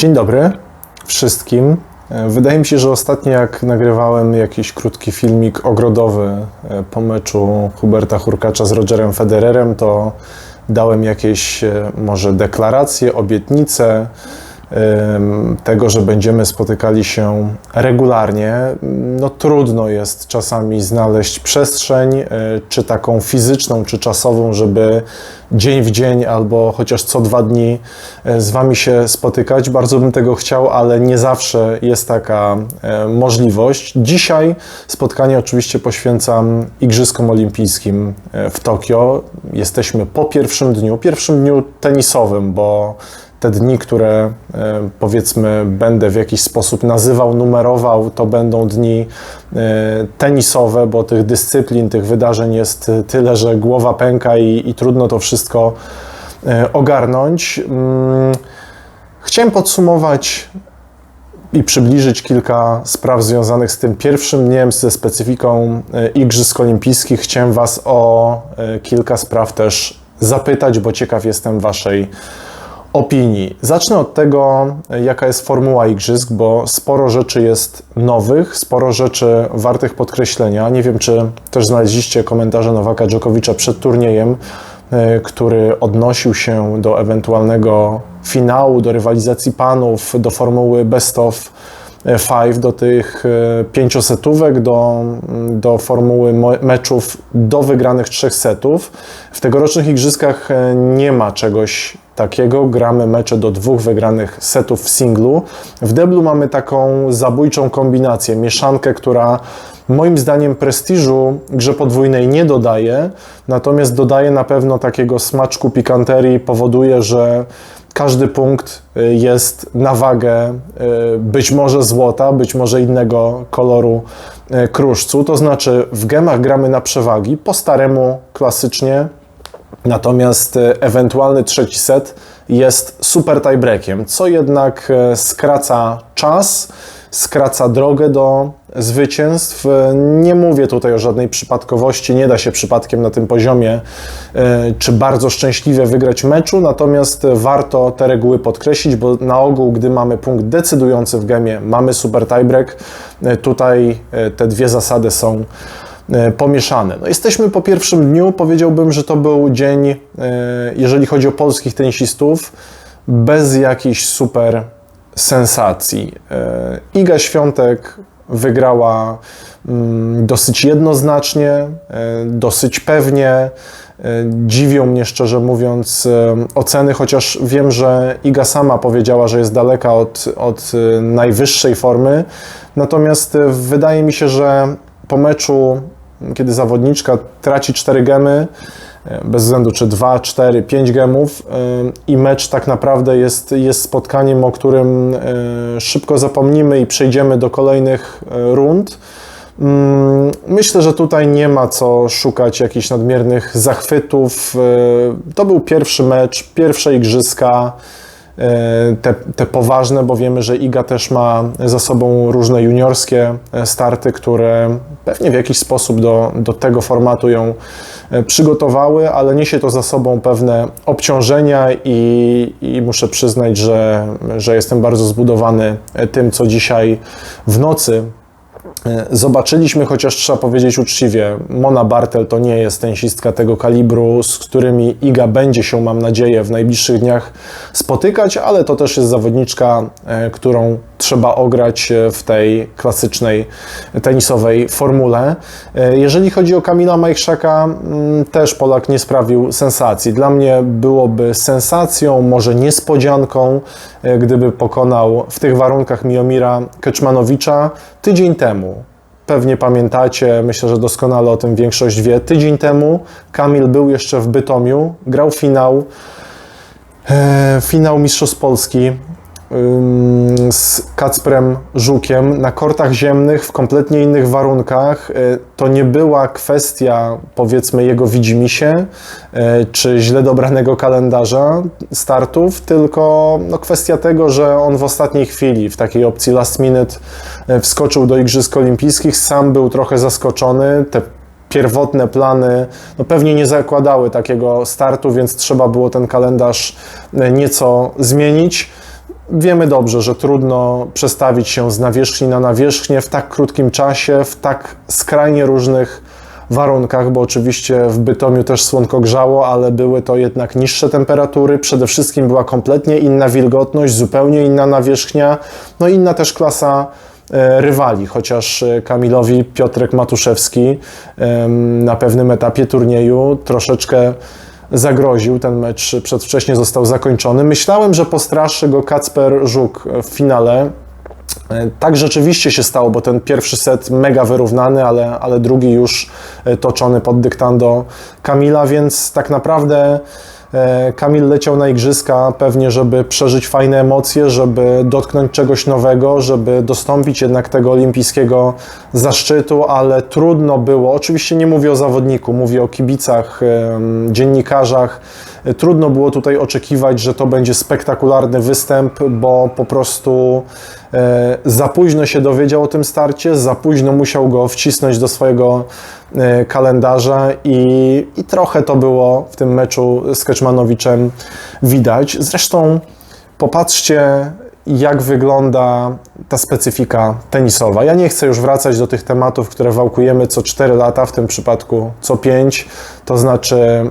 Dzień dobry wszystkim. E, Wydaje mi się, że ostatnio jak nagrywałem jakiś krótki filmik ogrodowy e, po meczu Huberta Hurkacza z Rogerem Federerem, to dałem jakieś e, może deklaracje, obietnice tego, że będziemy spotykali się regularnie. No trudno jest czasami znaleźć przestrzeń, e, czy taką fizyczną, czy czasową, żeby dzień w dzień albo chociaż co dwa dni e, z Wami się spotykać. Bardzo bym tego chciał, ale nie zawsze jest taka e, możliwość. Dzisiaj spotkanie oczywiście poświęcam Igrzyskom Olimpijskim w Tokio. Jesteśmy po pierwszym dniu, pierwszym dniu tenisowym, bo te dni, które e, powiedzmy będę w jakiś sposób nazywał, numerował, to będą dni e, tenisowe, bo tych dyscyplin, tych wydarzeń jest tyle, że głowa pęka i, i trudno to wszystko e, ogarnąć. Mm, Chciałem podsumować i przybliżyć kilka spraw związanych z tym pierwszym dniem, ze specyfiką Igrzysk Olimpijskich. Chciałem Was o kilka spraw też zapytać, bo ciekaw jestem Waszej opinii. Zacznę od tego, jaka jest formuła igrzysk, bo sporo rzeczy jest nowych, sporo rzeczy wartych podkreślenia. Nie wiem, czy też znaleźliście komentarze Nowaka Dżokowicza przed turniejem, e, który odnosił się do ewentualnego finału, do rywalizacji panów, do formuły best of five, do tych e, pięciosetówek, do, do formuły meczów do wygranych trzech setów. W tegorocznych igrzyskach e, nie ma czegoś takiego. Gramy mecze do dwóch wygranych setów w singlu. W deblu mamy taką zabójczą kombinację, mieszankę, która moim zdaniem prestiżu grze podwójnej nie dodaje, natomiast dodaje na pewno takiego smaczku pikanterii, powoduje, że każdy punkt y, jest na wagę y, być może złota, być może innego koloru y, kruszcu. To znaczy w gemach gramy na przewagi, po staremu klasycznie, natomiast ewentualny trzeci set jest super tiebreakiem, co jednak skraca czas, skraca drogę do zwycięstw. Nie mówię tutaj o żadnej przypadkowości, nie da się przypadkiem na tym poziomie e, czy bardzo szczęśliwie wygrać meczu, natomiast warto te reguły podkreślić, bo na ogół, gdy mamy punkt decydujący w gemie, mamy super tiebreak, e, tutaj e, te dwie zasady są e, pomieszane. No jesteśmy po pierwszym dniu, powiedziałbym, że to był dzień, e, jeżeli chodzi o polskich tenisistów, bez jakichś super sensacji. E, Iga Świątek wygrała mm, dosyć jednoznacznie, e, dosyć pewnie. E, Dziwią mnie szczerze mówiąc e, oceny, chociaż wiem, że Iga sama powiedziała, że jest daleka od, od najwyższej formy. Natomiast wydaje mi się, że po meczu, kiedy zawodniczka traci 4 gemy, bez względu czy 2, 4, 5 gemów e, i mecz tak naprawdę jest, jest spotkaniem, o którym e, szybko zapomnimy i przejdziemy do kolejnych e, rund. Mm, Myślę, że tutaj nie ma co szukać jakichś nadmiernych zachwytów. To był pierwszy mecz, pierwsze igrzyska, te, te poważne, bo wiemy, że Iga też ma za sobą różne juniorskie e, starty, które pewnie w jakiś sposób do, do tego formatu ją przygotowały, ale niesie to za sobą pewne obciążenia i, i muszę przyznać, że, że jestem bardzo zbudowany e, tym, co dzisiaj w nocy E, Zobaczyliśmy, chociaż trzeba powiedzieć uczciwie, Mona Bartel to nie jest tenisistka tego kalibru, z którymi Iga będzie się, mam nadzieję, w najbliższych dniach spotykać, ale to też jest zawodniczka, e, którą trzeba ograć e, w tej klasycznej tenisowej formule. E, Jeżeli chodzi o Kamila Majchrzaka, mm, też Polak nie sprawił sensacji. Dla mnie byłoby sensacją, może niespodzianką, e, gdyby pokonał w tych warunkach Miomira Keczmanowicza tydzień temu. Pewnie pamiętacie, myślę, że doskonale o tym większość wie. Tydzień temu Kamil był jeszcze w Bytomiu, grał finał, e, finał Mistrzostw Polski z Kacprem Żukiem na kortach ziemnych w kompletnie innych warunkach. E, To nie była kwestia, powiedzmy, jego widzimisię e, czy źle dobranego kalendarza startów, tylko no, kwestia tego, że on w ostatniej chwili, w takiej opcji last minute, e, wskoczył do Igrzysk Olimpijskich. Sam był trochę zaskoczony. Te pierwotne plany no pewnie nie zakładały takiego startu, więc trzeba było ten kalendarz nieco zmienić. Wiemy dobrze, że trudno przestawić się z nawierzchni na nawierzchnię w tak krótkim czasie, w tak skrajnie różnych warunkach, bo oczywiście w Bytomiu też słonko grzało, ale były to jednak niższe temperatury. Przede wszystkim była kompletnie inna wilgotność, zupełnie inna nawierzchnia, no inna też klasa e, rywali, chociaż e, Kamilowi Piotrek Matuszewski na pewnym etapie turnieju troszeczkę zagroził. Ten mecz przedwcześnie został zakończony. Myślałem, że postraszy go Kacper Żuk w finale. Tak rzeczywiście się stało, bo ten pierwszy set mega wyrównany, ale, ale drugi już toczony pod dyktando Kamila, więc tak naprawdę Kamil leciał na igrzyska pewnie, żeby przeżyć fajne emocje, żeby dotknąć czegoś nowego, żeby dostąpić jednak tego olimpijskiego zaszczytu, ale trudno było, oczywiście nie mówię o zawodniku, mówię o kibicach, dziennikarzach, Trudno było tutaj oczekiwać, że to będzie spektakularny występ, bo po prostu e, za późno się dowiedział o tym starcie, za późno musiał go wcisnąć do swojego e, kalendarza i, i trochę to było w tym meczu z Keczmanowiczem widać. Zresztą popatrzcie, jak wygląda ta specyfika tenisowa. Ja nie chcę już wracać do tych tematów, które wałkujemy co 4 lata, w tym przypadku co 5, to znaczy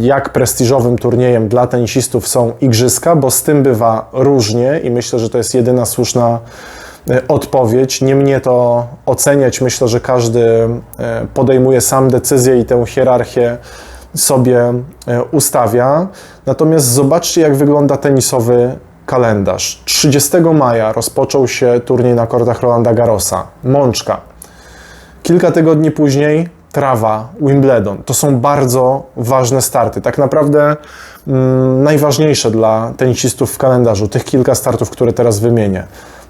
jak prestiżowym turniejem dla tenisistów są igrzyska, bo z tym bywa różnie i myślę, że to jest jedyna słuszna e, odpowiedź. Nie mnie to oceniać. Myślę, że każdy e, podejmuje sam decyzję i tę hierarchię sobie e, ustawia. Natomiast zobaczcie, jak wygląda tenisowy kalendarz. 30 maja rozpoczął się turniej na kortach Rolanda Garrosa. Mączka. Kilka tygodni później trawa, Wimbledon. To są bardzo ważne starty. Tak naprawdę mm, najważniejsze dla tenisistów w kalendarzu. Tych kilka startów, które teraz wymienię.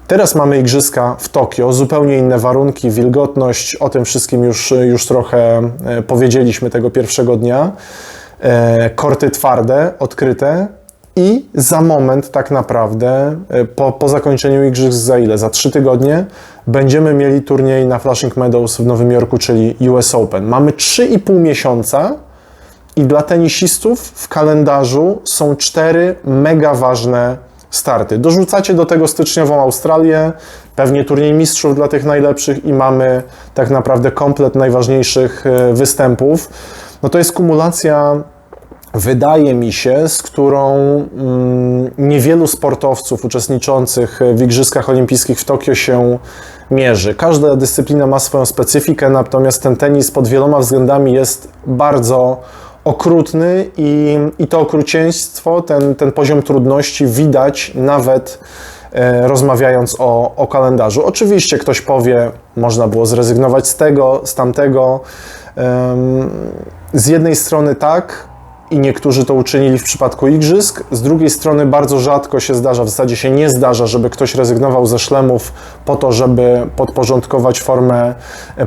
Teraz mamy igrzyska w Tokio, zupełnie inne warunki, wilgotność, o tym wszystkim już, już trochę e, powiedzieliśmy tego pierwszego dnia. E, korty twarde, odkryte i za moment tak naprawdę, e, po, po zakończeniu igrzysk za ile? Za trzy tygodnie będziemy mieli turniej na Flushing Meadows w Nowym Jorku, czyli US Open. Mamy 3,5 miesiąca i dla tenisistów w kalendarzu są cztery mega ważne starty. Dorzucacie do tego styczniową Australię, pewnie turniej mistrzów dla tych najlepszych i mamy tak naprawdę komplet najważniejszych e, występów. No to jest kumulacja wydaje mi się, z którą mm, niewielu sportowców uczestniczących w Igrzyskach Olimpijskich w Tokio się mierzy. Każda dyscyplina ma swoją specyfikę, natomiast ten tenis pod wieloma względami jest bardzo okrutny i, i to okrucieństwo, ten, ten poziom trudności widać nawet e, rozmawiając o, o kalendarzu. Oczywiście ktoś powie, można było zrezygnować z tego, z tamtego. Z jednej strony tak, i niektórzy to uczynili w przypadku igrzysk. Z drugiej strony bardzo rzadko się zdarza, w zasadzie się nie zdarza, żeby ktoś rezygnował ze szlemów po to, żeby podporządkować formę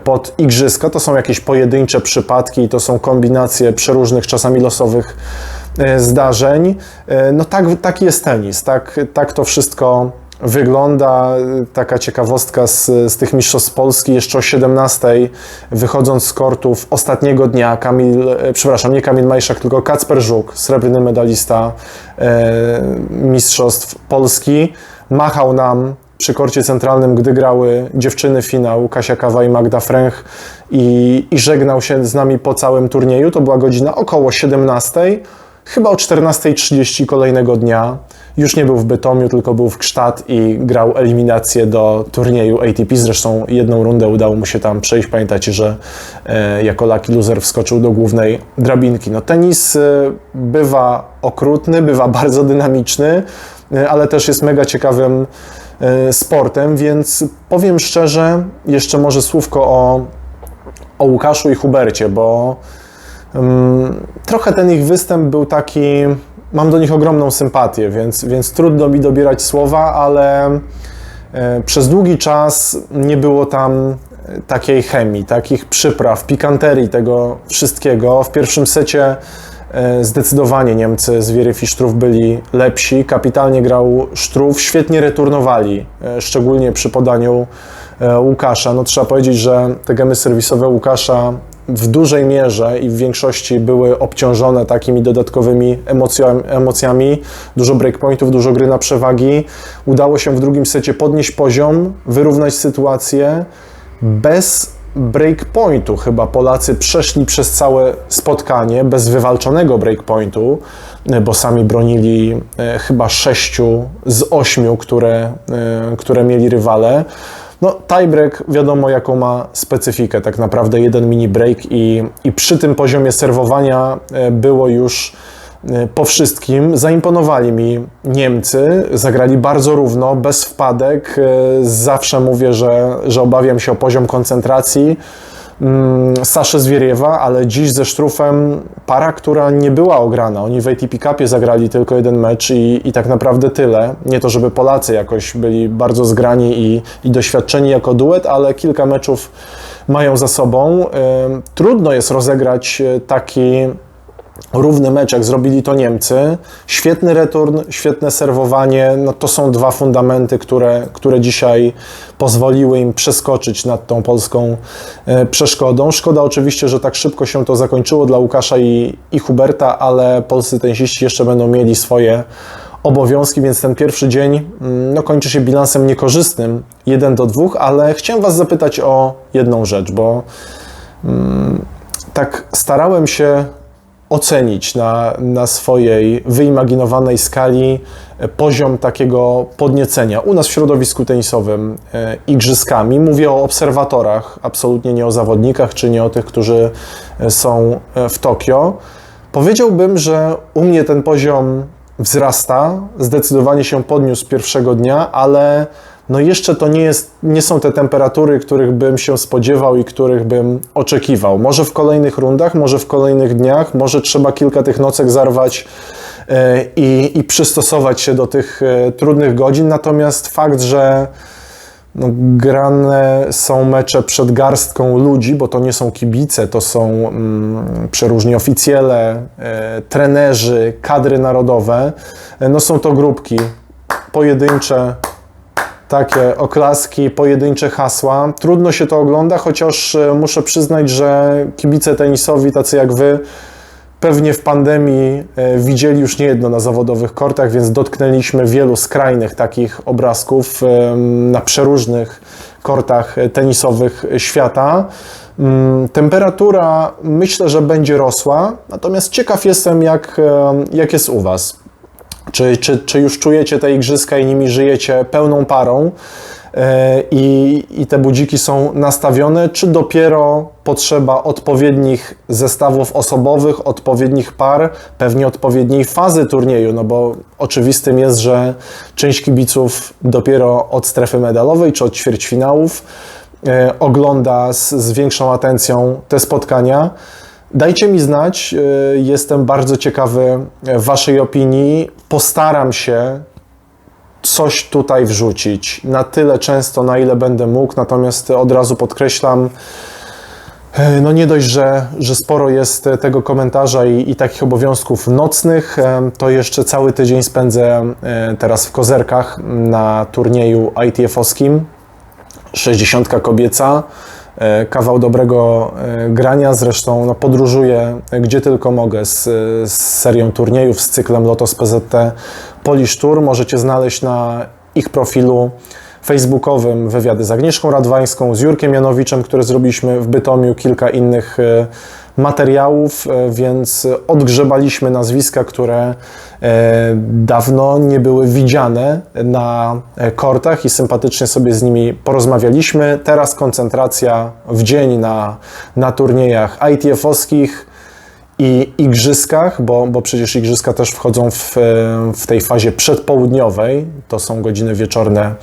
pod igrzyska. To są jakieś pojedyncze przypadki to są kombinacje przeróżnych, czasami losowych e, zdarzeń. E, No tak, taki jest tenis, tak, tak to wszystko wygląda. Taka ciekawostka z, z tych mistrzostw Polski. Jeszcze o 17 wychodząc z kortów ostatniego dnia Kamil, e, przepraszam, nie Kamil Majszak, tylko Kacper Żuk, srebrny medalista e, mistrzostw Polski, machał nam przy korcie centralnym, gdy grały dziewczyny finał, Kasia Kawa i Magda Fręch i, i żegnał się z nami po całym turnieju. To była godzina około 17. Chyba o 14.30 kolejnego dnia już nie był w Bytomiu, tylko był w Kształt i grał eliminację do turnieju ATP. Zresztą jedną rundę udało mu się tam przejść. Pamiętacie, że e, jako lucky loser wskoczył do głównej drabinki. No tenis e, bywa okrutny, bywa bardzo dynamiczny, e, ale też jest mega ciekawym sportem, więc powiem szczerze, jeszcze może słówko o, o Łukaszu i Hubercie, bo mm, trochę ten ich występ był taki mam do nich ogromną sympatię, więc, więc trudno mi dobierać słowa, ale e, przez długi czas nie było tam e, takiej chemii, takich przypraw, pikanterii tego wszystkiego. W pierwszym secie e, zdecydowanie Niemcy z Wiery Fisztrów byli lepsi. Kapitalnie grał Sztrów, świetnie returnowali, szczególnie przy podaniu Łukasza. No trzeba powiedzieć, że te gemy serwisowe Łukasza w dużej mierze i w większości były obciążone takimi dodatkowymi emocjami, emocjami, dużo breakpointów, dużo gry na przewagi. Udało się w drugim secie podnieść poziom, wyrównać sytuację bez breakpointu. Chyba Polacy przeszli przez całe spotkanie bez wywalczonego breakpointu, bo sami bronili e, chyba sześciu z ośmiu, które, e, które mieli rywale. No, tiebreak wiadomo, jaką ma specyfikę. Tak naprawdę jeden mini break, i, i przy tym poziomie serwowania e, było już e, po wszystkim. Zaimponowali mi Niemcy, zagrali bardzo równo, bez wpadek. E, Zawsze mówię, że, że obawiam się o poziom koncentracji. Mm, Saszę Zwieriewa, ale dziś ze Sztrufem para, która nie była ograna. Oni w ATP Cupie zagrali tylko jeden mecz i, i tak naprawdę tyle. Nie to, żeby Polacy jakoś byli bardzo zgrani i, i doświadczeni jako duet, ale kilka meczów mają za sobą. Trudno jest rozegrać e, taki równy mecz, jak zrobili to Niemcy. Świetny return, świetne serwowanie. No to są dwa fundamenty, które, które dzisiaj pozwoliły im przeskoczyć nad tą polską e, przeszkodą. Szkoda oczywiście, że tak szybko się to zakończyło dla Łukasza i, i Huberta, ale polscy tenisiści jeszcze będą mieli swoje obowiązki, więc ten pierwszy dzień mm, no, kończy się bilansem niekorzystnym, 1 do 2, ale chciałem Was zapytać o jedną rzecz, bo mm, tak starałem się ocenić na, na swojej wyimaginowanej skali e, poziom takiego podniecenia. U nas w środowisku tenisowym e, igrzyskami, mówię o obserwatorach, absolutnie nie o zawodnikach, czy nie o tych, którzy e, są w Tokio. Powiedziałbym, że u mnie ten poziom wzrasta, zdecydowanie się podniósł pierwszego dnia, ale no jeszcze to nie, jest, nie są te temperatury, których bym się spodziewał i których bym oczekiwał. Może w kolejnych rundach, może w kolejnych dniach, może trzeba kilka tych nocek zarwać e, i, i przystosować się do tych e, trudnych godzin. Natomiast fakt, że no, grane są mecze przed garstką ludzi, bo to nie są kibice, to są mm, przeróżni oficjele, e, trenerzy, kadry narodowe. No są to grupki pojedyncze, takie oklaski, pojedyncze hasła. Trudno się to ogląda, chociaż e, muszę przyznać, że kibice tenisowi, tacy jak wy, pewnie w pandemii e, widzieli już niejedno na zawodowych kortach, więc dotknęliśmy wielu skrajnych takich obrazków e, na przeróżnych kortach tenisowych świata. Mm, Temperatura myślę, że będzie rosła, natomiast ciekaw jestem, jak, e, jak jest u Was. Czy, czy, czy już czujecie te igrzyska i nimi żyjecie pełną parą e, i, i te budziki są nastawione, czy dopiero potrzeba odpowiednich zestawów osobowych, odpowiednich par, pewnie odpowiedniej fazy turnieju, no bo oczywistym jest, że część kibiców dopiero od strefy medalowej czy od ćwierćfinałów e, ogląda z, z większą atencją te spotkania. Dajcie mi znać, y, jestem bardzo ciekawy Waszej opinii. Postaram się coś tutaj wrzucić na tyle często, na ile będę mógł, natomiast od razu podkreślam, y, no nie dość, że, że sporo jest tego komentarza i, i takich obowiązków nocnych, to jeszcze cały tydzień spędzę teraz w Kozerkach na turnieju ITF-owskim, 60 kobieca. E, kawał dobrego e, grania. Zresztą no, podróżuję gdzie tylko mogę z, z serią turniejów, z cyklem Lotos PZT Polish Tour. Możecie znaleźć na ich profilu facebookowym wywiady z Agnieszką Radwańską, z Jurkiem Janowiczem, które zrobiliśmy w Bytomiu, kilka innych e, materiałów, e, więc odgrzebaliśmy nazwiska, które e, dawno nie były widziane na kortach i sympatycznie sobie z nimi porozmawialiśmy. Teraz koncentracja w dzień na, na turniejach ITF-owskich i igrzyskach, bo, bo przecież igrzyska też wchodzą w, w tej fazie przedpołudniowej, to są godziny wieczorne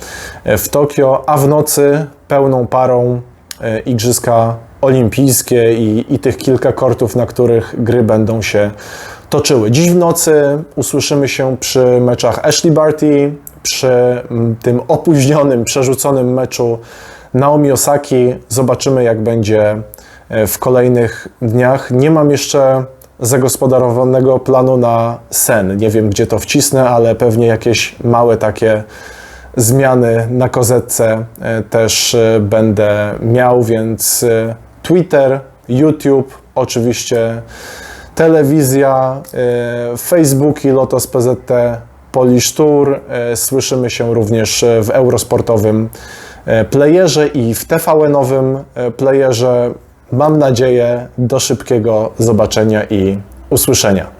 w Tokio, a w nocy pełną parą e, igrzyska olimpijskie i, i tych kilka kortów, na których gry będą się toczyły. Dziś w nocy usłyszymy się przy meczach Ashley Barty, przy tym opóźnionym, przerzuconym meczu Naomi Osaki. Zobaczymy, jak będzie e, w kolejnych dniach. Nie mam jeszcze zagospodarowanego planu na sen. Nie wiem, gdzie to wcisnę, ale pewnie jakieś małe takie zmiany na kozetce e, też e, będę miał, więc Twitter, YouTube, oczywiście telewizja, e, Facebooki, Lotos PZT, Polish Tour. E, Słyszymy się również e, w eurosportowym e, playerze i w TVN-owym e, playerze. Mam nadzieję do szybkiego zobaczenia i usłyszenia.